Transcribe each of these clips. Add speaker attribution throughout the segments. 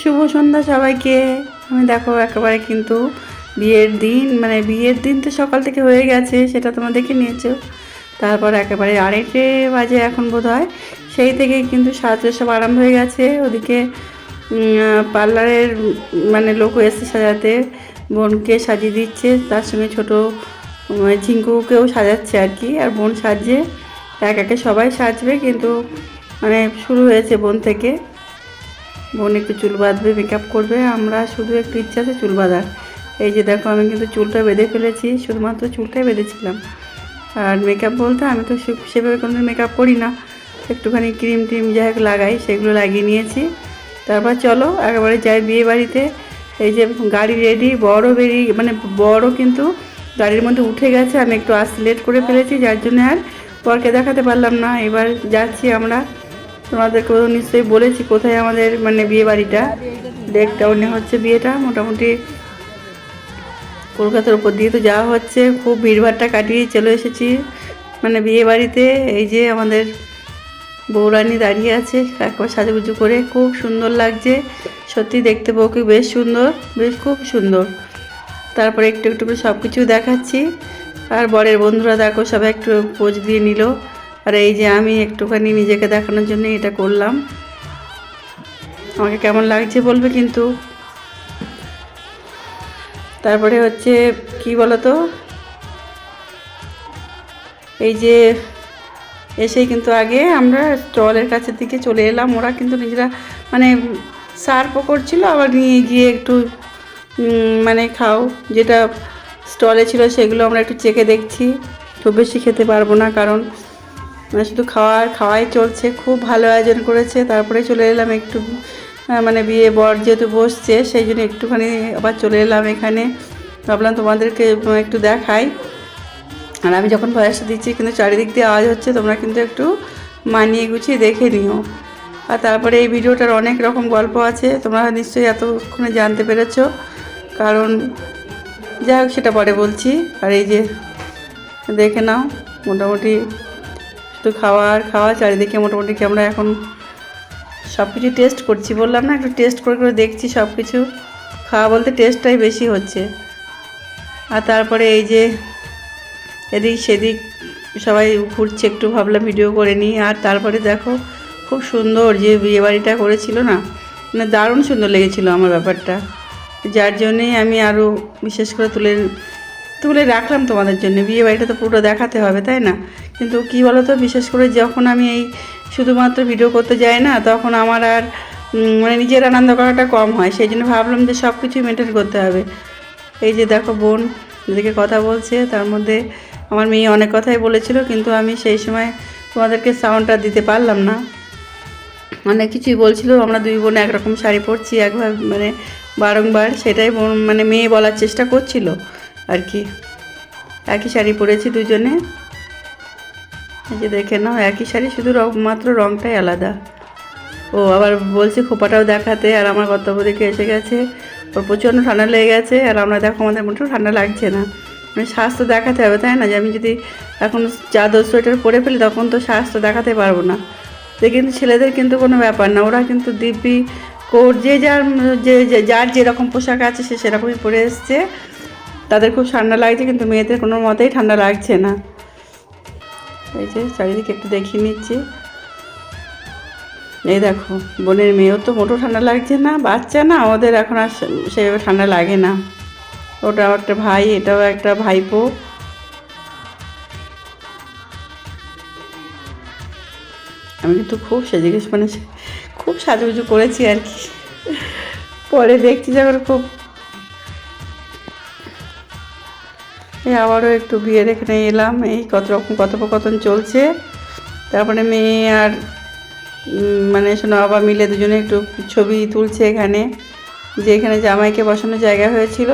Speaker 1: শুভ সন্ধ্যা সবাইকে। আমি দেখো একেবারে কিন্তু বিয়ের দিন মানে বিয়ের দিন তো সকাল থেকে হয়ে গেছে সেটা তোমরা দেখে নিয়েছো। তারপর একেবারে আড়াইটে বাজে এখন বোধ হয় সেই থেকে কিন্তু সাজতে সব আরম্ভ হয়ে গেছে। ওদিকে পার্লারের মানে লোক এসে সাজাতে বোনকে সাজিয়ে দিচ্ছে। তার সঙ্গে ছোটো উম, ঝিঙ্কুকেও সাজাচ্ছে আর কি। আর বোন সাজছে এক একে সবাই সাজবে। কিন্তু মানে শুরু হয়েছে বোন থেকে। বোন একটু চুল বাঁধবে মেকআপ করবে, আমরা শুধু একটু ইচ্ছা আছে চুল বাঁধার। এই যে দেখো, আমি কিন্তু চুলটা বেঁধে ফেলেছি, শুধুমাত্র চুলটাই বেঁধেছিলাম। আর মেকআপ বলতে আমি তো সেভাবে কোনো মেকআপ করি না। একটুখানি ক্রিম টিম যাই হোক লাগাই, সেগুলো লাগিয়ে নিয়েছি। তারপর চলো, একেবারে যাই বিয়ে বাড়িতে। এই যে গাড়ি রেডি বড় বেরিয়ে মানে বড় কিন্তু গাড়ির মধ্যে উঠে গেছে, আমি একটু আসতে লেট করে ফেলেছি, যার জন্য আর পরকে দেখাতে পারলাম না। এবার যাচ্ছি আমরা। তোমাদেরকে নিশ্চয়ই বলেছি কোথায় আমাদের মানে বিয়ে বাড়িটা লেক টাউনে হচ্ছে বিয়েটা। মোটামুটি কলকাতার উপর দিয়ে তো যাওয়া হচ্ছে। খুব ভিড়ভাড়টা কাটিয়ে চলে এসেছি। মানে বিয়ে বাড়িতে এই যে আমাদের বৌরানি দাঁড়িয়ে আছে, একবার সাজুগুজু করে। খুব সুন্দর লাগছে। সত্যি দেখতে বউকে বেশ সুন্দর, বেশ খুব সুন্দর। তারপরে একটু একটু করে সব কিছু দেখাচ্ছি। আর বরের বন্ধুরা দেখো, সবাই একটু পোজ দিয়ে নিল। আর এই যে আমি একটুখানি নিজেকে দেখানোর জন্য এটা করলাম। আমাকে কেমন লাগছে বলবে কিন্তু। তারপরে হচ্ছে, কি বলতো? এই যে এসেই কিন্তু আগে আমরা স্টলের কাছের দিকে চলে এলাম। ওরা কিন্তু নিজেরা মানে সার্ভ করছিল আবার নিয়ে গিয়ে একটু মানে খাও। যেটা স্টলে ছিল সেগুলো আমরা একটু চেখে দেখছি। খুব বেশি খেতে পারব না, কারণ মানে শুধু খাওয়ার, খাওয়াই চলছে, খুব ভালো আয়োজন করেছে। তারপরে চলে এলাম একটু মানে বিয়ে বর যেহেতু বসছে, সেই জন্য একটুখানি আবার চলে এলাম এখানে। ভাবলাম তোমাদেরকে একটু দেখাই। আর আমি যখন ভয়েসটা দিচ্ছি, কিন্তু চারিদিক দিয়ে আওয়াজ হচ্ছে, তোমরা কিন্তু একটু মানিয়ে গুছিয়ে দেখে নিও। আর তারপরে এই ভিডিওটার অনেক রকম গল্প আছে, তোমরা নিশ্চয়ই এতক্ষণে জানতে পেরেছ। কারণ, যাই হোক, সেটা পরে বলছি। আর এই যে, দেখে নাও, মোটামুটি শুধু খাওয়ার খাওয়া, চারিদিকে মোটামুটি কি আমরা এখন সব কিছু টেস্ট করছি। বললাম না, একটু টেস্ট করে করে দেখছি সব কিছু খাওয়া বলতে টেস্টটাই বেশি হচ্ছে। আর তারপরে এই যে এদিক সেদিক সবাই ঘুরছে, একটু ভাবলাম ভিডিও করে নিই। আর তারপরে দেখো, খুব সুন্দর যে বিয়ে বাড়িটা করেছিল না মানে দারুণ সুন্দর লেগেছিল আমার ব্যাপারটা। যার জন্যেই আমি আরও বিশেষ করে তুলে তুলে রাখলাম তোমাদের জন্য। বিয়ে বাড়িটা তো পুরো দেখাতে হবে, তাই না? কিন্তু কী বলো তো বিশেষ করে যখন আমি এই শুধুমাত্র ভিডিও করতে যাই না, তখন আমার আর মানে নিজের আনন্দ করাটা কম হয়। সেই জন্য ভাবলাম যে সব কিছুই মেনটেন করতে হবে। এই যে দেখো বোন, এদিকে কথা বলছে, তার মধ্যে আমার মেয়ে অনেক কথাই বলেছিল, কিন্তু আমি সেই সময় তোমাদেরকে সাউন্ডটা দিতে পারলাম না। অনেক কিছুই বলছিল, আমরা দুই বোন একরকম শাড়ি পরছি, একবার মানে বারংবার, সেটাই মানে মেয়ে বলার চেষ্টা করছিল। আর কি। একই শাড়ি পরেছি দুজনে। এই যে দেখে নাও, একই শাড়ি, শুধু মাত্র রংটাই আলাদা। ও, আবার বলছে খোপাটাও দেখাতে, আর আমার দেখে এসে গেছে। ওর প্রচণ্ড ঠান্ডা লেগে গেছে, আর আমরা দেখো আমাদের মোটেও ঠান্ডা লাগছে না। মানে স্বাস্থ্য দেখাতে হবে, তাই না? যে আমি যদি এখন চাদর, সোয়েটার পরে ফেলি, তখন তো স্বাস্থ্য দেখাতে পারব না। তো কিন্তু ছেলেদের কিন্তু কোনো ব্যাপার না, ওরা কিন্তু দিব্যি কোট যে যার যে- যার যেরকম পোশাক আছে, সে সেরকমই পরে এসছে। তাদের খুব ঠান্ডা লাগছে, কিন্তু মেয়েদের কোনো মতেই ঠান্ডা লাগছে না। এই যে চারিদিকে একটু দেখিয়ে নিচ্ছি। এই দেখো, বোনের মেয়েও তো মোটো ঠান্ডা লাগছে না, বাচ্চা না, ওদের এখন আর সেভাবে ঠান্ডা লাগে না। ওটাও একটা ভাই, এটাও একটা ভাইপো। আমি কিন্তু খুব সেজে গেছি মানে খুব সাজুগুজু করেছি আর কি। পরে দেখছি যখন খুব আবারও একটু বিয়ের এখানে এলাম। এই কত রকম কথোপকথন চলছে। তারপরে মেয়ে আর মানে শোনো বাবা মিলে দুজনে একটু ছবি তুলছে এখানে। যে এখানে জামাইকে বসানোর জায়গা হয়েছিল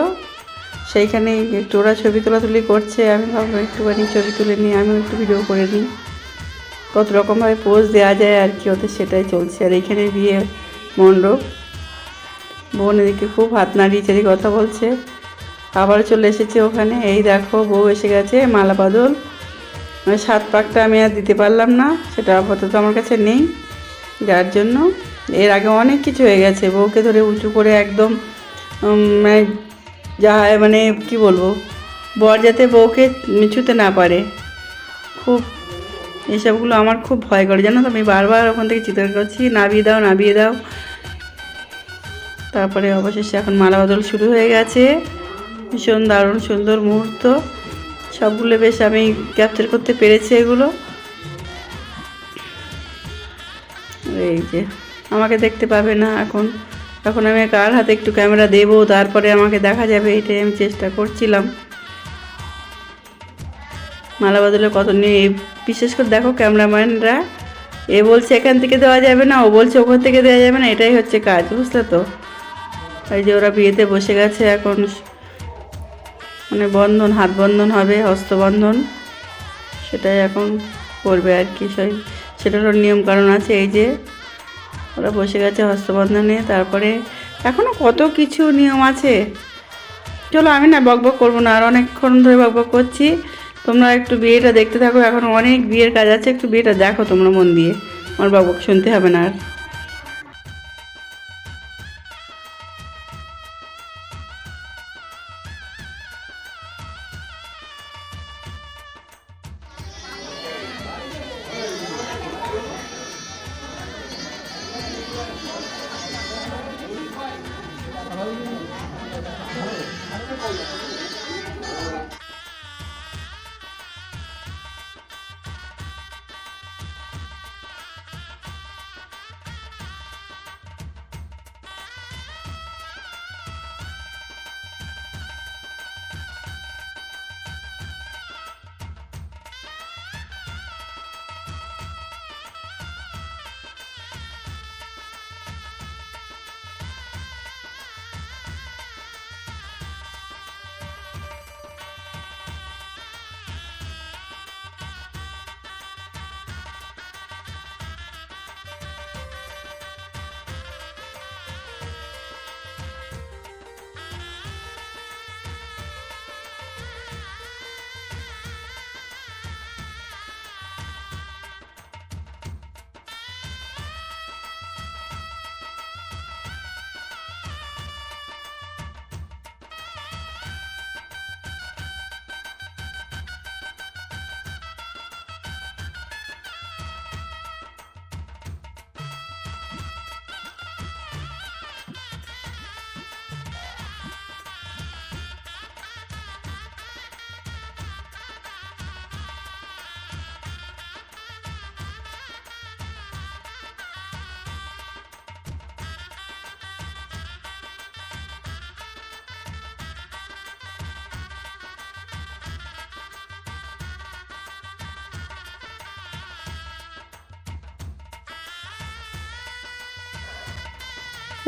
Speaker 1: সেইখানে একটু ওরা ছবি তোলাতুলি করছে। আমি ভাবলাম একটুখানি ছবি তুলে নিই, আমিও একটু ভিডিও করে নিই। কত রকমভাবে পোজ দেওয়া যায় আর কি ওদের সেটাই চলছে। আর এখানে বিয়ে মণ্ডপ। বোন এদিকে খুব হাত নাড়িয়ে চারিয়ে কথা বলছে। আবার চলে এসেছে ওখানে। এই দেখো, বউ এসে গেছে, মালা বাদল মানে সাত পাকটা আমি আর দিতে পারলাম না, সেটা আপাতত আমার কাছে নেই। যার জন্য এর আগে অনেক কিছু হয়ে গেছে। বউকে ধরে উঁচু করে একদম মানে যা মানে কি বলব, বর যাতে বউকে ছুতে না পারে। খুব, এসবগুলো আমার খুব ভয় করে। জানো তো, আমি বারবার ওখান থেকে চিৎকার করছি, নাবিয়ে দাও নাবিয়ে দাও। তারপরে অবশেষে এখন মালা বদল শুরু হয়ে গেছে। ভীষণ দারুণ সুন্দর মুহূর্ত। সবগুলো বেশ আমি ক্যাপচার করতে পেরেছি এগুলো। এই যে, আমাকে দেখতে পাবে না এখন। এখন আমি কার হাতে একটু ক্যামেরা দেবো, তারপরে আমাকে দেখা যাবে, এটাই আমি চেষ্টা করছিলাম। মালা বদলে কত নিয়ে বিশেষ করে দেখো ক্যামেরাম্যানরা, এ বলছে এখান থেকে দেওয়া যাবে না, ও বলছে ওখান থেকে দেওয়া যাবে না, এটাই হচ্ছে কাজ, বুঝলে তো? এই যে ওরা বিয়েতে বসে গেছে এখন মানে বন্ধন, হাত বন্ধন হবে, হস্তবন্ধন। সেটাই এখন করবে আর কি সেই সেটারও নিয়ম কারণ আছে, এই যে ওরা বসে গেছে হস্তবন্ধনে, তারপরে এখনও কত কিছু নিয়ম আছে। চলো আমি না বকবক করব না, আর অনেকক্ষণ ধরে বকবক করছি। তোমরা একটু বিয়েটা দেখতে থাকো, এখন অনেক বিয়ের কাজ আছে, একটু বিয়েটা দেখো তোমরা মন দিয়ে। আমার বকবক শুনতে হবে না আর। করলো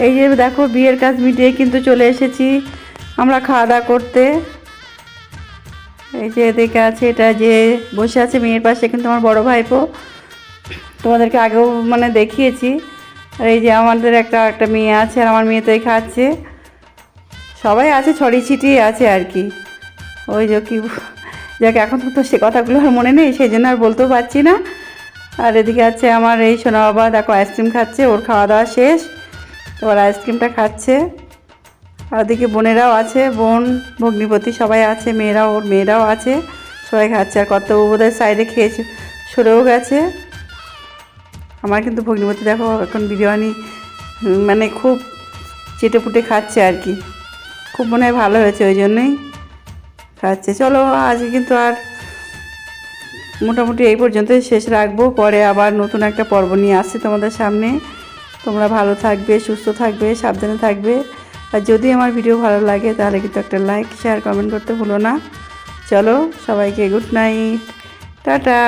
Speaker 1: এই যে দেখো বিয়ের কাজ মিটিয়ে কিন্তু চলে এসেছি আমরা খাওয়া দাওয়া করতে। এই যে এদিকে আছে, এটা যে বসে আছে মেয়ের পাশে কিন্তু আমার বড় ভাইপো। তোমাদেরকে আগেও মানে দেখিয়েছি। আর এই যে আমাদের একটা একটা মেয়ে আছে আর আমার মেয়ে তো এই খাচ্ছে। সবাই আছে ছড়ি ছিটিয়ে আছে আর কি। ওই যে কি যাক, এখন তো সে কথাগুলো আর মনে নেই, সেই জন্য আর বলতেও পারছি না। আর এদিকে আছে আমার এই সোনা বাবা, দেখো আইসক্রিম খাচ্ছে, ওর খাওয়া দাওয়া শেষ। এবার আইসক্রিমটা খাচ্ছে। আর ওদিকে বোনেরাও আছে, বোন, ভগ্নিপতি সবাই আছে, মেয়েরাও, ওর মেয়েরাও আছে, সবাই খাচ্ছে। আর কত বোধহয় সাইডে খেয়েছে, সরেও গেছে। আমার কিন্তু ভগ্নিপতি দেখো এখন বিরিয়ানি মানে খুব চেটে পুটে খাচ্ছে আর কি। খুব মনে হয় ভালো হয়েছে ওই জন্যই খাচ্ছে। চলো, আজকে কিন্তু আর মোটামুটি এই পর্যন্ত শেষ রাখব। পরে আবার নতুন একটা পর্ব নিয়ে আসছি তোমাদের সামনে। তোমরা ভালো থাকবে, সুস্থ থাকবে, সাবধানে থাকবে। আর যদি আমার ভিডিও ভালো লাগে, তাহলে কিন্তু একটা লাইক শেয়ার কমেন্ট করতে ভুলো না। চলো সবাইকে গুড নাইট টাটা।